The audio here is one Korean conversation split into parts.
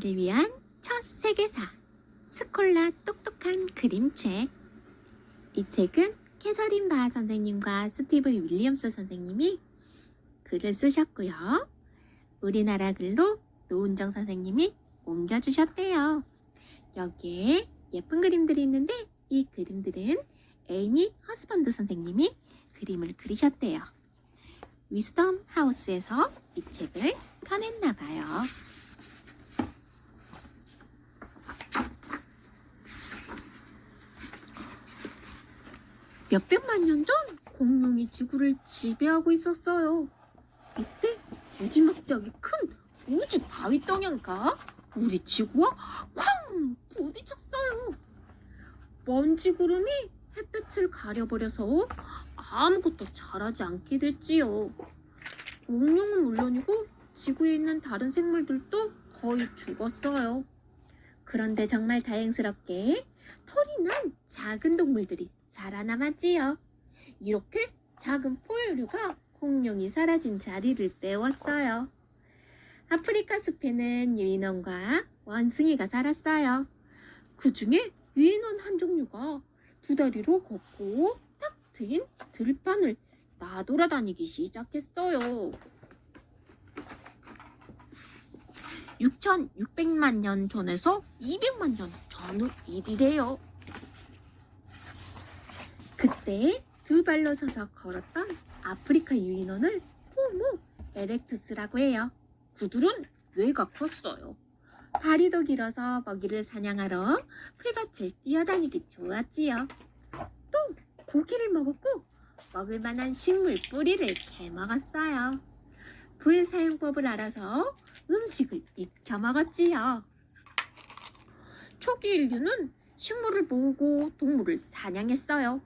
를 위한 첫 세계사 스콜라 똑똑한 그림책 이 책은 캐서린 바 선생님과 스티브 윌리엄스 선생님이 글을 쓰셨고요. 우리나라 글로 노은정 선생님이 옮겨주셨대요. 여기에 예쁜 그림들이 있는데 이 그림들은 에이미 허스번드 선생님이 그림을 그리셨대요. 위스덤 하우스에서 이 책을 펴냈나 봐요. 몇백만 년 전 공룡이 지구를 지배하고 있었어요. 이때 무지막지하게 큰 우주 바위 덩어리가 우리 지구와 쾅 부딪혔어요. 먼지 구름이 햇볕을 가려버려서 아무것도 자라지 않게 됐지요. 공룡은 물론이고 지구에 있는 다른 생물들도 거의 죽었어요. 그런데 정말 다행스럽게 털이 난 작은 동물들이 살아남았지요. 이렇게 작은 포유류가 공룡이 사라진 자리를 메웠어요. 아프리카 숲에는 유인원과 원숭이가 살았어요. 그 중에 유인원 한 종류가 두 다리로 걷고 탁 트인 들판을 나돌아다니기 시작했어요. 6,600만 년 전에서 200만 년 전후 일이래요. 그때 두 발로 서서 걸었던 아프리카 유인원을 호모 에렉투스라고 해요. 그들은 뇌가 컸어요. 다리도 길어서 먹이를 사냥하러 풀밭을 뛰어다니기 좋았지요. 또 고기를 먹었고 먹을 만한 식물 뿌리를 캐먹었어요. 불 사용법을 알아서 음식을 익혀 먹었지요. 초기 인류는 식물을 모으고 동물을 사냥했어요.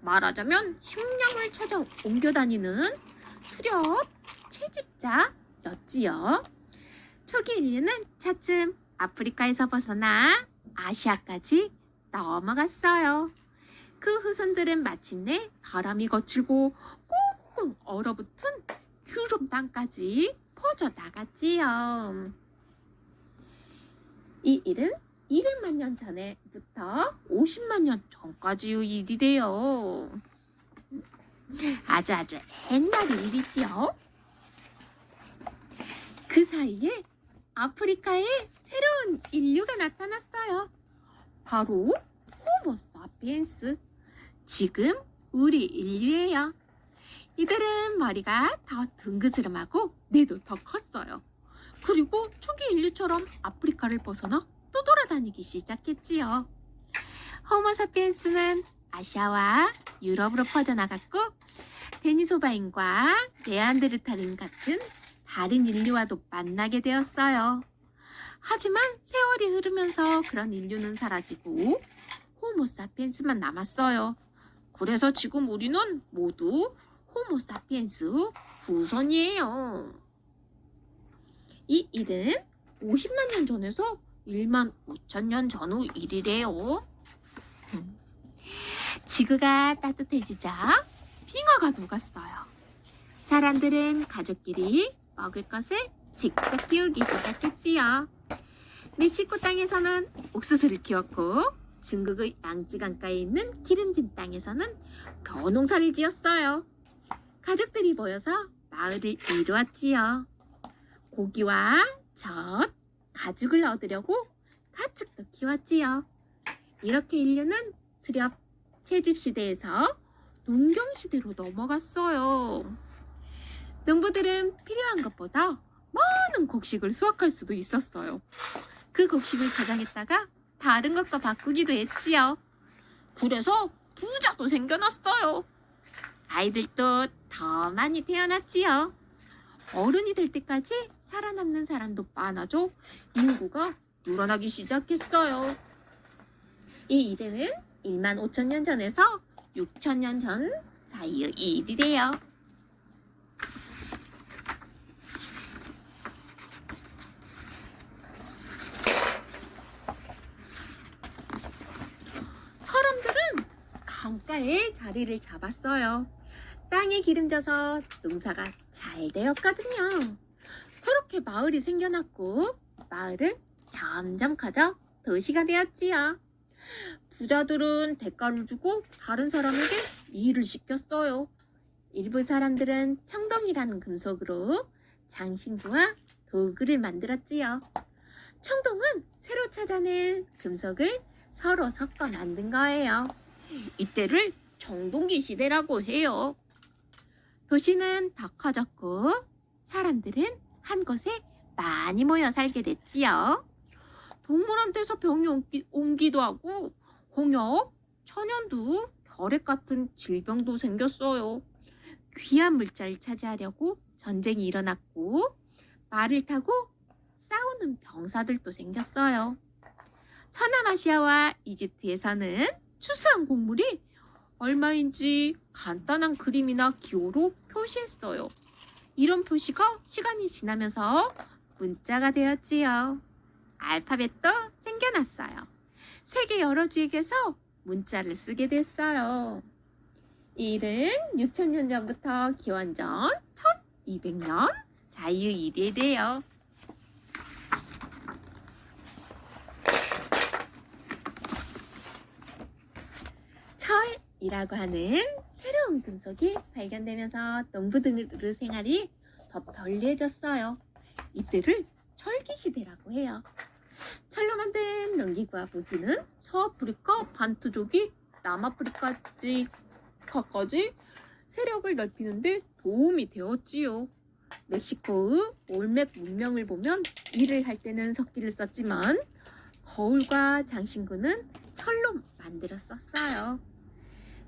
말하자면 식량을 찾아 옮겨 다니는 수렵 채집자였지요. 초기 인류는 차츰 아프리카에서 벗어나 아시아까지 넘어갔어요. 그 후손들은 마침내 바람이 거칠고 꽁꽁 얼어붙은 유럽 땅까지 퍼져 나갔지요. 이 일은 200만 년 전에부터 50만 년 전까지의 일이래요. 아주 아주 옛날 일이지요. 그 사이에 아프리카에 새로운 인류가 나타났어요. 바로 호모 사피엔스. 지금 우리 인류예요. 이들은 머리가 더 둥그스름하고 뇌도 더 컸어요. 그리고 초기 인류처럼 아프리카를 벗어나 또 돌아다니기 시작했지요. 호모사피엔스는 아시아와 유럽으로 퍼져나갔고 데니소바인과 네안데르탈인 같은 다른 인류와도 만나게 되었어요. 하지만 세월이 흐르면서 그런 인류는 사라지고 호모사피엔스만 남았어요. 그래서 지금 우리는 모두 호모사피엔스 후손이에요. 이 일은 50만 년 전에서 1만 5천 년 전후 일이래요. 음. 지구가 따뜻해지자 빙하가 녹았어요. 사람들은 가족끼리 먹을 것을 직접 키우기 시작했지요. 멕시코 땅에서는 옥수수를 키웠고 중국의 양지 강가에 있는 기름진 땅에서는 벼농사를 지었어요. 가족들이 모여서 마을을 이루었지요. 고기와 젖, 가죽을 얻으려고 가축도 키웠지요. 이렇게 인류는 수렵 채집 시대에서 농경 시대로 넘어갔어요. 농부들은 필요한 것보다 많은 곡식을 수확할 수도 있었어요. 그 곡식을 저장했다가 다른 것과 바꾸기도 했지요. 그래서 부자도 생겨났어요. 아이들도 더 많이 태어났지요. 어른이 될 때까지 살아남는 사람도 많아져 인구가 늘어나기 시작했어요. 이 일은 1만 5천 년 전에서 6천 년 전 사이의 일이래요. 사람들은 강가에 자리를 잡았어요. 땅이 기름져서 농사가 잘 되었거든요. 그렇게 마을이 생겨났고 마을은 점점 커져 도시가 되었지요. 부자들은 대가를 주고 다른 사람에게 일을 시켰어요. 일부 사람들은 청동이라는 금속으로 장신구와 도구를 만들었지요. 청동은 새로 찾아낸 금속을 서로 섞어 만든 거예요. 이때를 청동기 시대라고 해요. 도시는 더 커졌고 사람들은 한 곳에 많이 모여 살게 됐지요. 동물한테서 병이 옮기, 옮기 도 하고 홍역, 천연두, 결핵 같은 질병도 생겼어요. 귀한 물자를 차지하려고 전쟁이 일어났고 말을 타고 싸우는 병사들도 생겼어요. 서남아시아와 이집트에서는 추수한 곡물이 얼마인지 간단한 그림이나 기호로 표시했어요. 이런 표시가 시간이 지나면서 문자가 되었지요. 알파벳도 생겨났어요. 세계 여러 지역에서 문자를 쓰게 됐어요. 이 일은 6천년 전부터 기원전 1200년 사이의 일이 돼요. 철이라고 하는 새로운 금속이 발견되면서 농부들의 생활이 더 편리해졌어요. 이때를 철기 시대라고 해요. 철로 만든 농기구와 무기는 서아프리카 반트족이 남아프리카까지 까지 세력을 넓히는데 도움이 되었지요. 멕시코의 올맥 문명을 보면 일을 할 때는 석기를 썼지만 거울과 장신구는 철로 만들었었어요.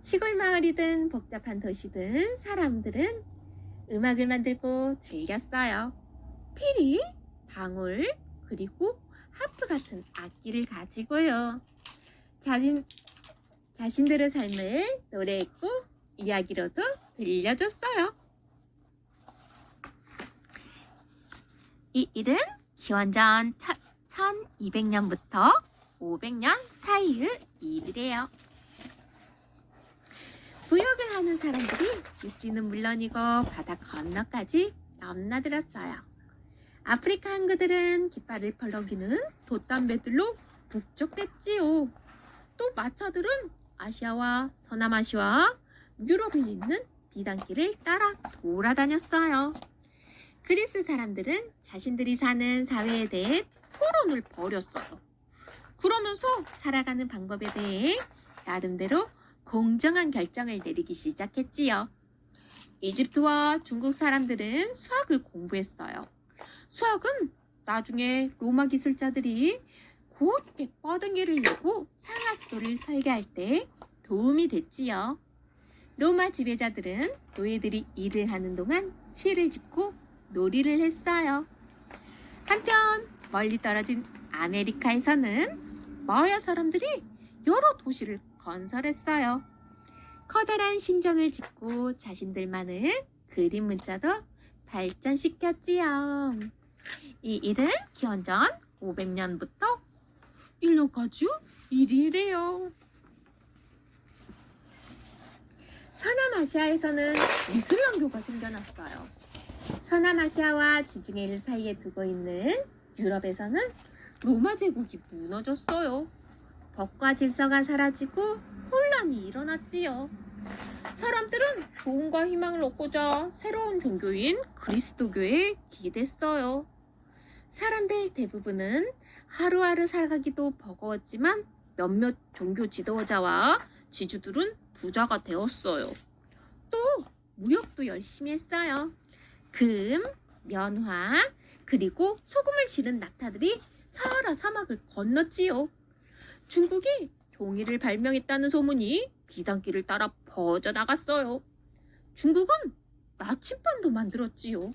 시골 마을이든 복잡한 도시든 사람들은 음악을 만들고 즐겼어요. 피리, 방울, 그리고 하프 같은 악기를 가지고요. 자신, 자신들의 삶을 노래했고 이야기로도 들려줬어요. 이 일은 기원전 1200년부터 500년 사이의 일이래요. 무역을 하는 사람들이 육지는 물론이고 바다 건너까지 넘나들었어요. 아프리카 항구들은 깃발을 펄럭이는 돛담배들로 북적댔지요. 또 마차들은 아시아와 서남아시아, 유럽을 잇는 비단길을 따라 돌아다녔어요. 그리스 사람들은 자신들이 사는 사회에 대해 토론을 벌였어요. 그러면서 살아가는 방법에 대해 나름대로 공정한 결정을 내리기 시작했지요. 이집트와 중국 사람들은 수학을 공부했어요. 수학은 나중에 로마 기술자들이 곧게 뻗은기를 내고 상하수도를 설계할 때 도움이 됐지요. 로마 지배자들은 노예들이 일을 하는 동안 시를 짓고 놀이를 했어요. 한편 멀리 떨어진 아메리카에서는 마야 사람들이 여러 도시를 건설했어요. 커다란 신전을 짓고 자신들만의 그림 문자도 발전시켰지요. 이 일은 기원전 500년부터 1년까지 일이래요. 서남아시아에서는 이슬람교가 생겨났어요. 서남아시아와 지중해를 사이에 두고 있는 유럽에서는 로마 제국이 무너졌어요. 법과 질서가 사라지고 혼란이 일어났지요. 사람들은 도움과 희망을 얻고자 새로운 종교인 그리스도교에 기댔어요. 사람들 대부분은 하루하루 살아가기도 버거웠지만 몇몇 종교 지도자와 지주들은 부자가 되었어요. 또 무역도 열심히 했어요. 금, 면화, 그리고 소금을 실은 낙타들이 사하라 사막을 건넜지요. 중국이 종이를 발명했다는 소문이 비단길을 따라 퍼져나갔어요. 중국은 나침반도 만들었지요.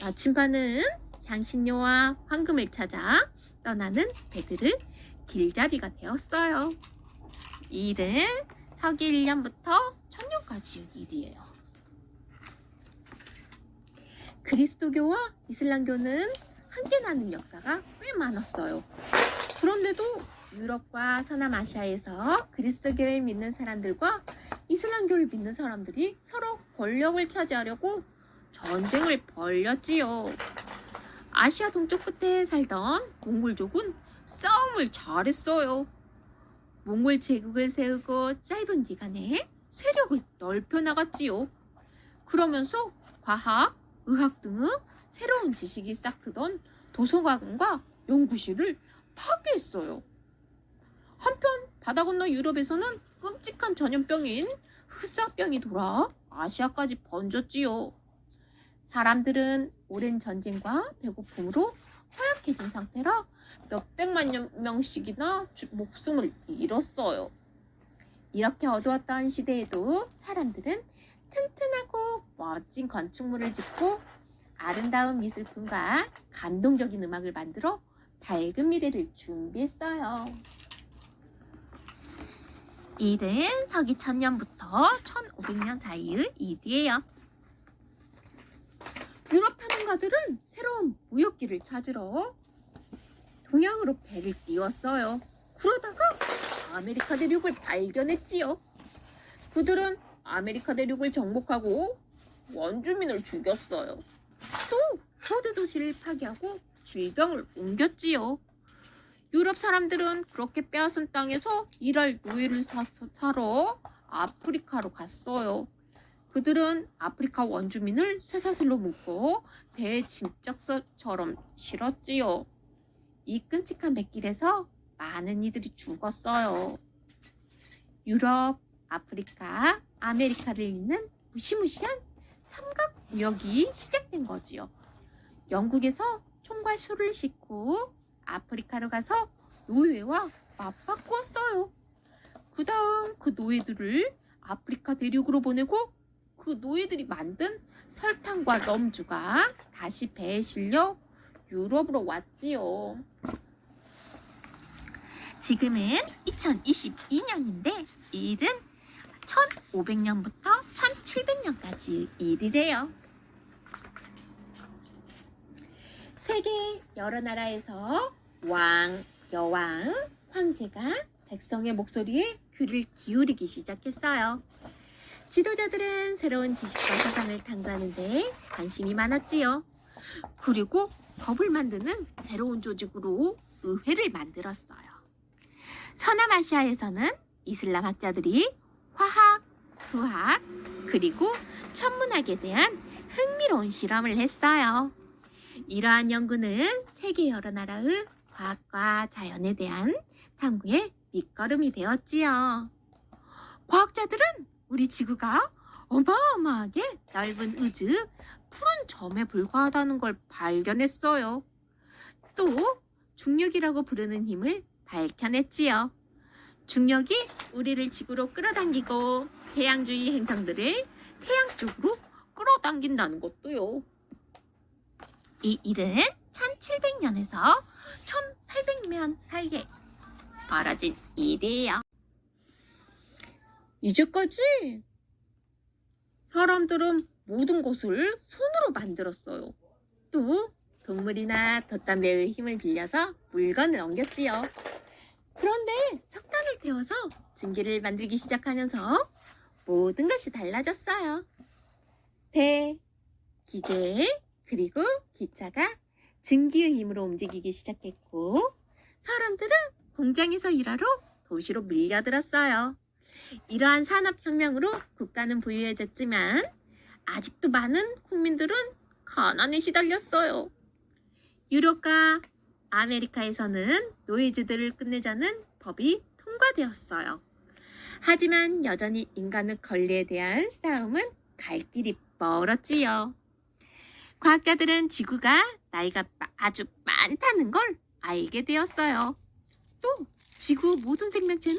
나침반은 향신료와 황금을 찾아 떠나는 배들의 길잡이가 되었어요. 이 일은 서기 1년부터 천년까지의 일이에요. 그리스도교와 이슬람교는 함께 나는 역사가 꽤 많았어요. 그런데도 유럽과 서남아시아에서 그리스도교를 믿는 사람들과 이슬람교를 믿는 사람들이 서로 권력을 차지하려고 전쟁을 벌였지요. 아시아 동쪽 끝에 살던 몽골족은 싸움을 잘했어요. 몽골 제국을 세우고 짧은 기간에 세력을 넓혀 나갔지요. 그러면서 과학, 의학 등의 새로운 지식이 싹트던 도서관과 연구실을 파괴했어요. 한편 바다 건너 유럽에서는 끔찍한 전염병인 흑사병이 돌아 아시아까지 번졌지요. 사람들은 오랜 전쟁과 배고픔으로 허약해진 상태라 몇백만 년- 명씩이나 주- 목숨을 잃었어요. 이렇게 어두웠던 시대에도 사람들은 튼튼하고 멋진 건축물을 짓고 아름다운 미술품과 감동적인 음악을 만들어 밝은 미래를 준비했어요. 이른 서기 1000년부터 1500년 사이의 일이에요. 유럽 탐험가들은 새로운 무역기를 찾으러 동양으로 배를 띄웠어요. 그러다가 아메리카 대륙을 발견했지요. 그들은 아메리카 대륙을 정복하고 원주민을 죽였어요. 또 거대 도시를 파괴하고 질병을 옮겼지요. 유럽 사람들은 그렇게 빼앗은 땅에서 일할 노예를 사서 사러 아프리카로 갔어요. 그들은 아프리카 원주민을 쇠사슬로 묶고 배에 짐짝서처럼 실었지요. 이 끔찍한 백길에서 많은 이들이 죽었어요. 유럽, 아프리카, 아메리카를 잇는 무시무시한 삼각 무역이 시작된 거지요. 영국에서 총과 술을 싣고 아프리카로 가서 노예와 맞바꾸었어요. 그 다음 그 노예들을 아프리카 대륙으로 보내고 그 노예들이 만든 설탕과 럼주가 다시 배에 실려 유럽으로 왔지요. 지금은 2022년인데 이 일은 1500년부터 1700년까지 일이래요. 세계 여러 나라에서 왕, 여왕, 황제가 백성의 목소리에 귀를 기울이기 시작했어요. 지도자들은 새로운 지식과 사상을 탐구하는데 관심이 많았지요. 그리고 법을 만드는 새로운 조직으로 의회를 만들었어요. 서남아시아에서는 이슬람 학자들이 화학, 수학, 그리고 천문학에 대한 흥미로운 실험을 했어요. 이러한 연구는 세계 여러 나라의 과학과 자연에 대한 탐구의 밑거름이 되었지요. 과학자들은 우리 지구가 어마어마하게 넓은 우주, 푸른 점에 불과하다는 걸 발견했어요. 또 중력이라고 부르는 힘을 밝혀냈지요. 중력이 우리를 지구로 끌어당기고 태양주위 행성들을 태양 쪽으로 끌어당긴다는 것도요. 이 일은 1700년에서 1800년 사이에 벌어진 일이에요. 이제까지 사람들은 모든 것을 손으로 만들었어요. 또 동물이나 돛담배의 힘을 빌려서 물건을 옮겼지요. 그런데 석탄을 태워서 증기를 만들기 시작하면서 모든 것이 달라졌어요. 배, 기계, 그리고 기차가 증기의 힘으로 움직이기 시작했고 사람들은 공장에서 일하러 도시로 밀려들었어요. 이러한 산업혁명으로 국가는 부유해졌지만 아직도 많은 국민들은 가난에 시달렸어요. 유럽과 아메리카에서는 노예즈들을 끝내자는 법이 통과되었어요. 하지만 여전히 인간의 권리에 대한 싸움은 갈 길이 멀었지요. 과학자들은 지구가 나이가 마- 아주 많다는 걸 알게 되었어요. 또 지구 모든 생명체는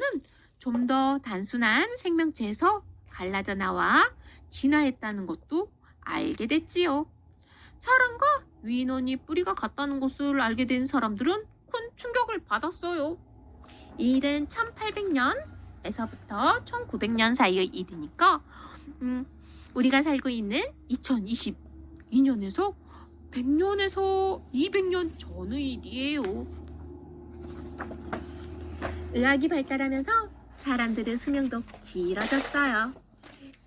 좀 더 단순한 생명체에서 갈라져 나와 진화했다는 것도 알게 됐지요. 사람과 위인원이 뿌리가 같다는 것을 알게 된 사람들은 큰 충격을 받았어요. 이 일은 1800년에서부터 1900년 사이의 일이니까 음, 우리가 살고 있는 2022년에서 100년에서 200년 전의 일이에요. 의학이 발달하면서 사람들의 수명도 길어졌어요.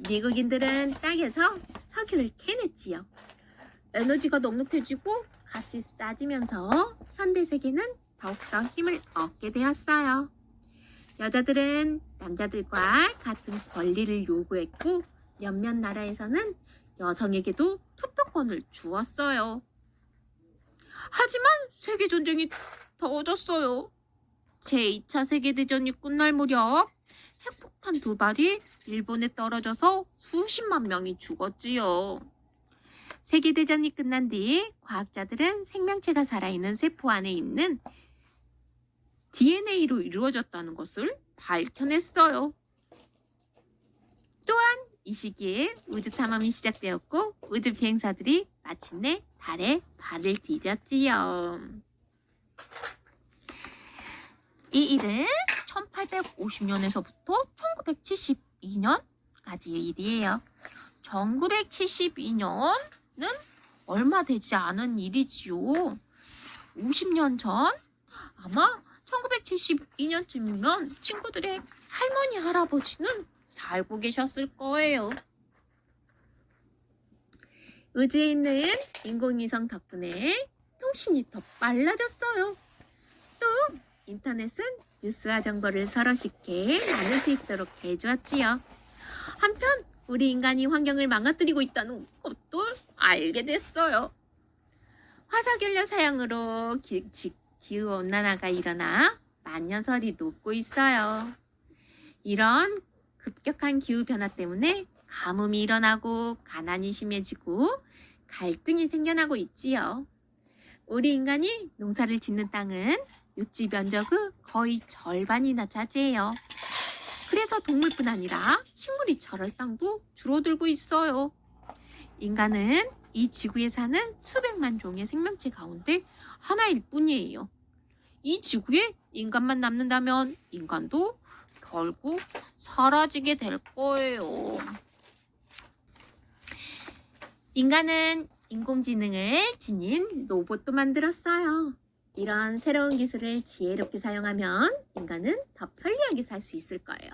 미국인들은 땅에서 석유를 캐냈지요. 에너지가 넉넉해지고 값이 싸지면서 현대 세계는 더욱더 힘을 얻게 되었어요. 여자들은 남자들과 같은 권리를 요구했고 몇몇 나라에서는 여성에게도 투표권을 주었어요. 하지만 세계 전쟁이 더워졌어요. 제2차 세계대전이 끝날 무렵 핵폭탄 두 발이 일본에 떨어져서 수십만 명이 죽었지요. 세계대전이 끝난 뒤 과학자들은 생명체가 살아있는 세포 안에 있는 DNA로 이루어졌다는 것을 밝혀냈어요. 또한 이 시기에 우주 탐험이 시작되었고 우주 비행사들이 마침내 달에 발을 디뎠지요. 이 일은 1850년에서부터 1972년까지의 일이에요. 1972년은 얼마 되지 않은 일이지요. 50년 전 아마 1972년쯤이면 친구들의 할머니 할아버지는 살고 계셨을 거예요. 우주에 있는 인공위성 덕분에 통신이 더 빨라졌어요. 또 인터넷은 뉴스와 정보를 서로 쉽게 나눌 수 있도록 해주었지요. 한편 우리 인간이 환경을 망가뜨리고 있다는 것도 알게 됐어요. 화석연료 사용으로 기, 지- 기후온난화가 일어나 만년설이 녹고 있어요. 이런 급격한 기후변화 때문에 가뭄이 일어나고 가난이 심해지고 갈등이 생겨나고 있지요. 우리 인간이 농사를 짓는 땅은 육지 면적의 거의 절반이나 차지해요. 그래서 동물뿐 아니라 식물이 자랄 땅도 줄어들고 있어요. 인간은 이 지구에 사는 수백만 종의 생명체 가운데 하나일 뿐이에요. 이 지구에 인간만 남는다면 인간도 결국 사라지게 될 거예요. 인간은 인공지능을 지닌 로봇도 만들었어요. 이런 새로운 기술을 지혜롭게 사용하면 인간은 더 편리하게 살 수 있을 거예요.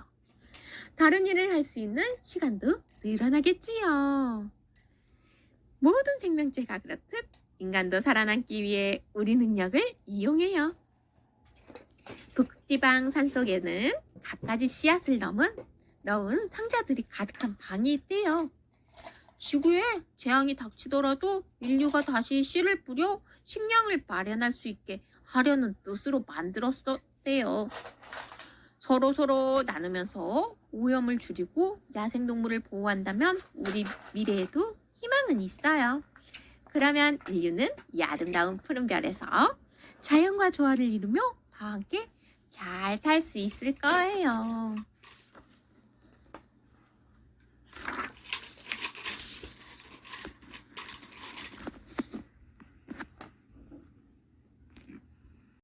다른 일을 할 수 있는 시간도 늘어나겠지요. 모든 생명체가 그렇듯 인간도 살아남기 위해 우리 능력을 이용해요. 북지방 산속에는 갖가지 씨앗을 넣은, 넣은 상자들이 가득한 방이 있대요. 지구에 재앙이 닥치더라도 인류가 다시 씨를 뿌려 식량을 마련할 수 있게 하려는 뜻으로 만들었었대요. 서로 서로 나누면서 오염을 줄이고 야생동물을 보호한다면 우리 미래에도 희망은 있어요. 그러면 인류는 이 아름다운 푸른 별에서 자연과 조화를 이루며 다 함께 잘 살 수 있을 거예요.